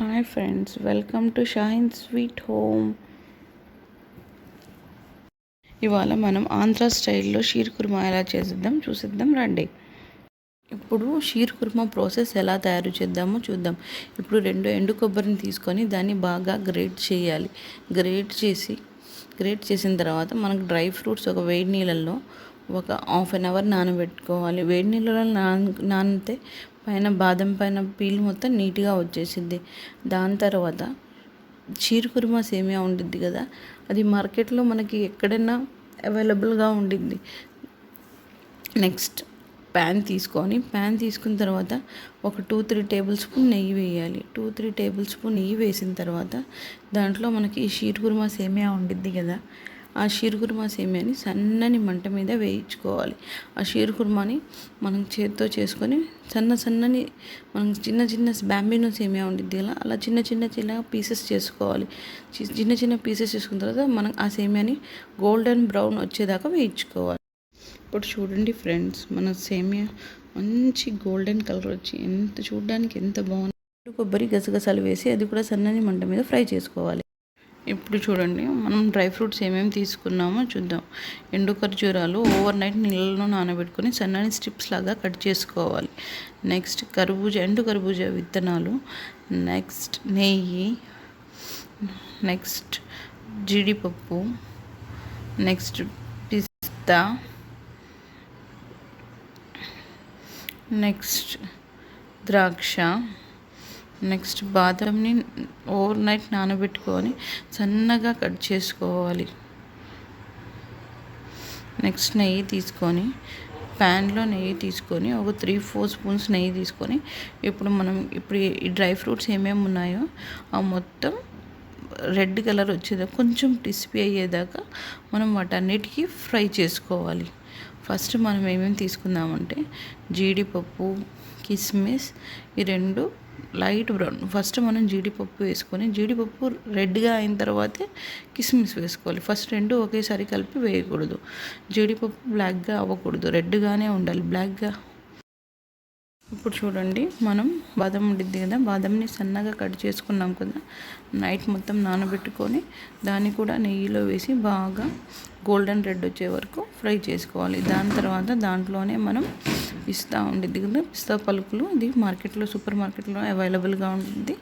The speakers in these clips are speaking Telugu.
Hi friends welcome to Shahin sweet home ఇవాళ మనం ఆంధ్ర స్టైల్లో షీర్ కుర్మా ఎలా చేసిద్దాం? చూసిద్దాం రండి. ఇప్పుడు షీర్ కుర్మా ప్రాసెస్ ఎలా తయారు చేద్దామో చూద్దాం. ఇప్పుడు రెండు ఎండు కొబ్బరిని తీసుకొని దాన్ని బాగా గ్రేట్ చేయాలి. గ్రేట్ చేసి గ్రేట్ చేసిన తర్వాత మనకు డ్రై ఫ్రూట్స్ ఒక వేడి నీళ్ళల్లో ఒక హాఫ్ అన్ అవర్ నానబెట్టుకోవాలి. వేడి నీళ్ళలో నాన నానితే పైన బాదం పైన పీల్ మొత్తం నీట్గా వచ్చేసింది దాని తర్వాత షీర్ కుర్మా సేమియా ఉండిద్ది కదా అది మార్కెట్లో మనకి ఎక్కడైనా అవైలబుల్గా ఉండిద్ది. నెక్స్ట్ ప్యాన్ తీసుకొని ప్యాన్ తీసుకున్న తర్వాత ఒక టూ త్రీ టేబుల్ స్పూన్ నెయ్యి వేయాలి. టూ త్రీ టేబుల్ స్పూన్ నెయ్యి వేసిన తర్వాత దాంట్లో మనకి ఈ షీర్ కుర్మా సేమియా ఉండిద్ది కదా ఆ షీర్ కుర్మా సేమియాని సన్నని మంట మీద వేయించుకోవాలి. ఆ షీర్ కుర్మాని మనం చేతితో చేసుకొని సన్న సన్నని మనం చిన్న చిన్న బ్యాంబినో సేమియా ఉండిద్ది కదా అలా చిన్న చిన్న చిన్న పీసెస్ చేసుకోవాలి. చి- చిన్న చిన్న పీసెస్ చేసుకున్న తర్వాత మనం ఆ సేమియాని గోల్డెన్ బ్రౌన్ వచ్చేదాకా వేయించుకోవాలి. ఇప్పుడు చూడండి ఫ్రెండ్స్ మన సేమియా మంచి గోల్డెన్ కలర్ వచ్చి ఎంత చూడడానికి ఎంత బాగుంది. కొబ్బరి గసగసాలు వేసి అది కూడా సన్నని మంట మీద ఫ్రై చేసుకోవాలి. ఇప్పుడు చూడండి మనం డ్రై ఫ్రూట్స్ ఏమేమి తీసుకున్నామో చూద్దాం. ఎండు ఖర్జూరాలు ఓవర్ నైట్ నీళ్ళలో నానబెట్టుకొని సన్నని స్ట్రిప్స్ లాగా కట్ చేసుకోవాలి. నెక్స్ట్ కర్బూజా ఎండు కర్బూజా విత్తనాలు. నెక్స్ట్ నెయ్యి. నెక్స్ట్ జీడిపప్పు. నెక్స్ట్ పిస్తా. నెక్స్ట్ ద్రాక్ష. నెక్స్ట్ బాదంని ఓవర్ నైట్ నానబెట్టుకొని సన్నగా కట్ చేసుకోవాలి. నెక్స్ట్ నెయ్యి తీసుకొని ప్యాన్లో నెయ్యి తీసుకొని ఒక త్రీ ఫోర్ స్పూన్స్ నెయ్యి తీసుకొని ఇప్పుడు మనం ఇప్పుడు ఈ డ్రై ఫ్రూట్స్ ఏమేమి ఉన్నాయో ఆ మొత్తం రెడ్ కలర్ వచ్చేదాకా కొంచెం క్రిస్పీ అయ్యేదాకా మనం వాటన్నిటికీ ఫ్రై చేసుకోవాలి. ఫస్ట్ మనం ఏమేమి తీసుకుందామంటే జీడిపప్పు కిస్మిస్ ఈ రెండు లైట్ బ్రౌన్. ఫస్ట్ మనం జీడిపప్పు వేసుకొని జీడిపప్పు రెడ్గా అయిన తర్వాతే కిస్మిస్ వేసుకోవాలి. ఫస్ట్ రెండు ఒకేసారి కలిపి వేయకూడదు. జీడిపప్పు బ్లాక్గా అవ్వకూడదు. రెడ్గానే ఉండాలి. బ్లాక్గా ఇప్పుడు చూడండి మనం బాదం ఉండిద్ది కదా బాదంని సన్నగా కట్ చేసుకున్నాం కదా నైట్ మొత్తం నానబెట్టుకొని దాన్ని కూడా నెయ్యిలో వేసి బాగా గోల్డెన్ రెడ్ వచ్చే వరకు ఫ్రై చేసుకోవాలి. దాని తర్వాత దాంట్లోనే మనం పిస్తా ఉండిద్ది కదా పిస్తా పలుకులు ఇది మార్కెట్లో సూపర్ మార్కెట్లో అవైలబుల్గా ఉంటుంది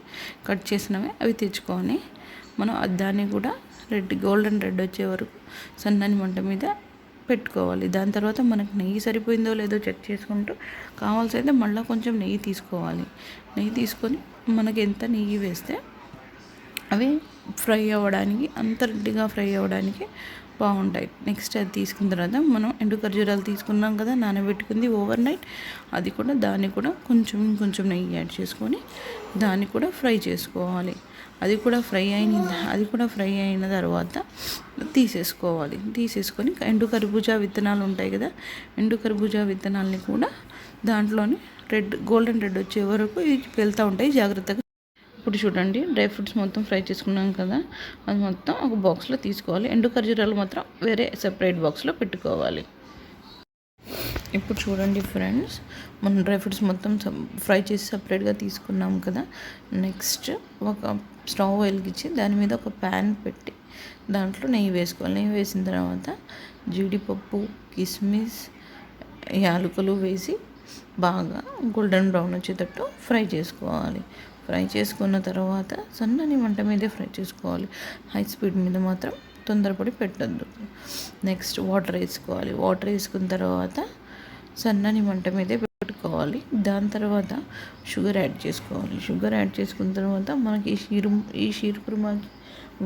కట్ చేసినవి అవి తెచ్చుకొని మనం దాన్ని కూడా రెడ్ గోల్డెన్ రెడ్ వచ్చే వరకు సన్నని మంట మీద పెట్టుకోవాలి. దాని తర్వాత మనకు నెయ్యి సరిపోయిందో లేదో చెక్ చేసుకుంటూ కావాల్సి అయితే మళ్ళీ కొంచెం నెయ్యి తీసుకోవాలి. నెయ్యి తీసుకొని మనకి ఎంత నెయ్యి వేస్తే అవి ఫ్రై అవ్వడానికి అంత రెడ్డిగా ఫ్రై అవ్వడానికి బాగుంటాయి. నెక్స్ట్ అది తీసుకున్న తర్వాత మనం ఎండు ఖర్జూరాలు తీసుకున్నాం కదా నానబెట్టుకుంది ఓవర్ నైట్. అది కూడా దాన్ని కూడా కొంచెం కొంచెం నెయ్యి యాడ్ చేసుకొని దాన్ని కూడా ఫ్రై చేసుకోవాలి. అది కూడా ఫ్రై అయిన అది కూడా ఫ్రై అయిన తర్వాత తీసేసుకోవాలి. తీసేసుకొని ఎండు కర్బూజా విత్తనాలు ఉంటాయి కదా ఎండు కర్బూజా విత్తనాలని కూడా దాంట్లోనే రెడ్ గోల్డెన్ రెడ్ వచ్చే వరకు ఇవి వెళ్తూ ఉంటాయి. జాగ్రత్తగా ఇప్పుడు చూడండి డ్రై ఫ్రూట్స్ మొత్తం ఫ్రై చేసుకున్నాం కదా అది మొత్తం ఒక బాక్స్లో తీసుకోవాలి. ఎండు ఖర్జూరాలు మాత్రం వేరే సెపరేట్ బాక్స్లో పెట్టుకోవాలి. ఇప్పుడు చూడండి ఫ్రెండ్స్ మనం డ్రై ఫ్రూట్స్ మొత్తం ఫ్రై చేసి సపరేట్గా తీసుకున్నాం కదా నెక్స్ట్ ఒక స్టవ్ వెలిగించి దాని మీద ఒక ప్యాన్ పెట్టి దాంట్లో నెయ్యి వేసుకోవాలి. నెయ్యి వేసిన తర్వాత జీడిపప్పు కిస్మిస్ యాలకులు వేసి బాగా గోల్డెన్ బ్రౌన్ వచ్చేటట్టు ఫ్రై చేసుకోవాలి. ఫ్రై చేసుకున్న తర్వాత సన్నని మంట మీదే ఫ్రై చేసుకోవాలి. హై స్పీడ్ మీద మాత్రం తొందరపడి పెట్టద్దు. నెక్స్ట్ వాటర్ వేసుకోవాలి. వాటర్ వేసుకున్న తర్వాత సన్నని మంట మీదే పెట్టుకోవాలి. దాని తర్వాత షుగర్ యాడ్ చేసుకోవాలి. షుగర్ యాడ్ చేసుకున్న తర్వాత మనకి ఈ షీరు ఈ షీర్ కుర్మాకి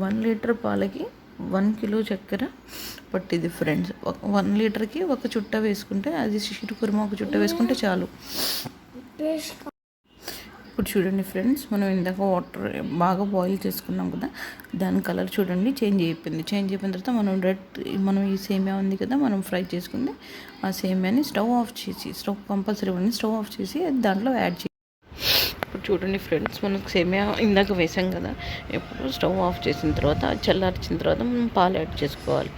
వన్ లీటర్ పాలకి వన్ కిలో చక్కెర పట్టింది ఫ్రెండ్స్. వన్ లీటర్కి ఒక చుట్ట వేసుకుంటే అది షీర్ కుర్మా ఒక చుట్ట వేసుకుంటే చాలు. ఇప్పుడు చూడండి ఫ్రెండ్స్ మనం ఇందాక వాటర్ బాగా బాయిల్ చేసుకున్నాం కదా దాని కలర్ చూడండి చేంజ్ అయిపోయింది. చేంజ్ అయిపోయిన తర్వాత మనం రెడ్ మనం ఈ సేమియా ఉంది కదా మనం ఫ్రై చేసుకుంది ఆ సేమియాని స్టవ్ ఆఫ్ చేసి స్టవ్ కంపల్సరీ ఉండి స్టవ్ ఆఫ్ చేసి దాంట్లో యాడ్ చేసి ఇప్పుడు చూడండి ఫ్రెండ్స్ మనకు సేమియా ఇందాక వేసాం కదా ఇప్పుడు స్టవ్ ఆఫ్ చేసిన తర్వాత చల్లార్చిన తర్వాత మనం పాలు యాడ్ చేసుకోవాలి.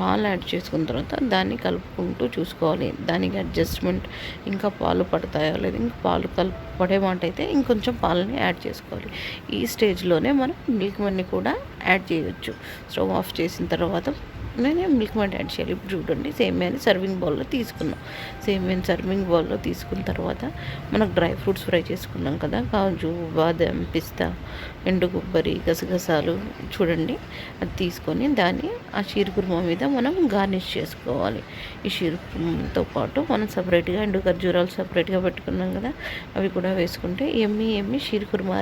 పాలు యాడ్ చేసుకున్న తర్వాత దాన్ని కలుపుకుంటూ చూసుకోవాలి. దానికి అడ్జస్ట్మెంట్ ఇంకా పాలు పడతాయో లేదు ఇంకా పాలు కలుపు పడే మాట అయితే ఇంకొంచెం పాలని యాడ్ చేసుకోవాలి. ఈ స్టేజ్లోనే మనం మిల్క్ మన్ని కూడా యాడ్ చేయవచ్చు స్టవ్ ఆఫ్ చేసిన తర్వాత నేను మిల్క్ మడ్ యాడ్ చేయాలి ఇప్పుడు చూడండి. సేమియాని సర్వింగ్ బౌల్లో తీసుకున్నాం. సేమియాని సర్వింగ్ బౌల్లో తీసుకున్న తర్వాత మనకు డ్రై ఫ్రూట్స్ ఫ్రై చేసుకున్నాం కదా. కాజు బాదం పిస్తా ఎండు కొబ్బరి గసగసాలు చూడండి. అది తీసుకొని దాన్ని ఆ షీర్కుర్మా మీద మనం గార్నిష్ చేసుకోవాలి. ఈ షీర్కుర్మాతో పాటు మనం సపరేట్గా ఎండు ఖర్జూరాలు సపరేట్గా పెట్టుకున్నాం కదా. అవి కూడా వేసుకుంటే ఎమ్మి ఎమ్మి షీర్ కుర్మా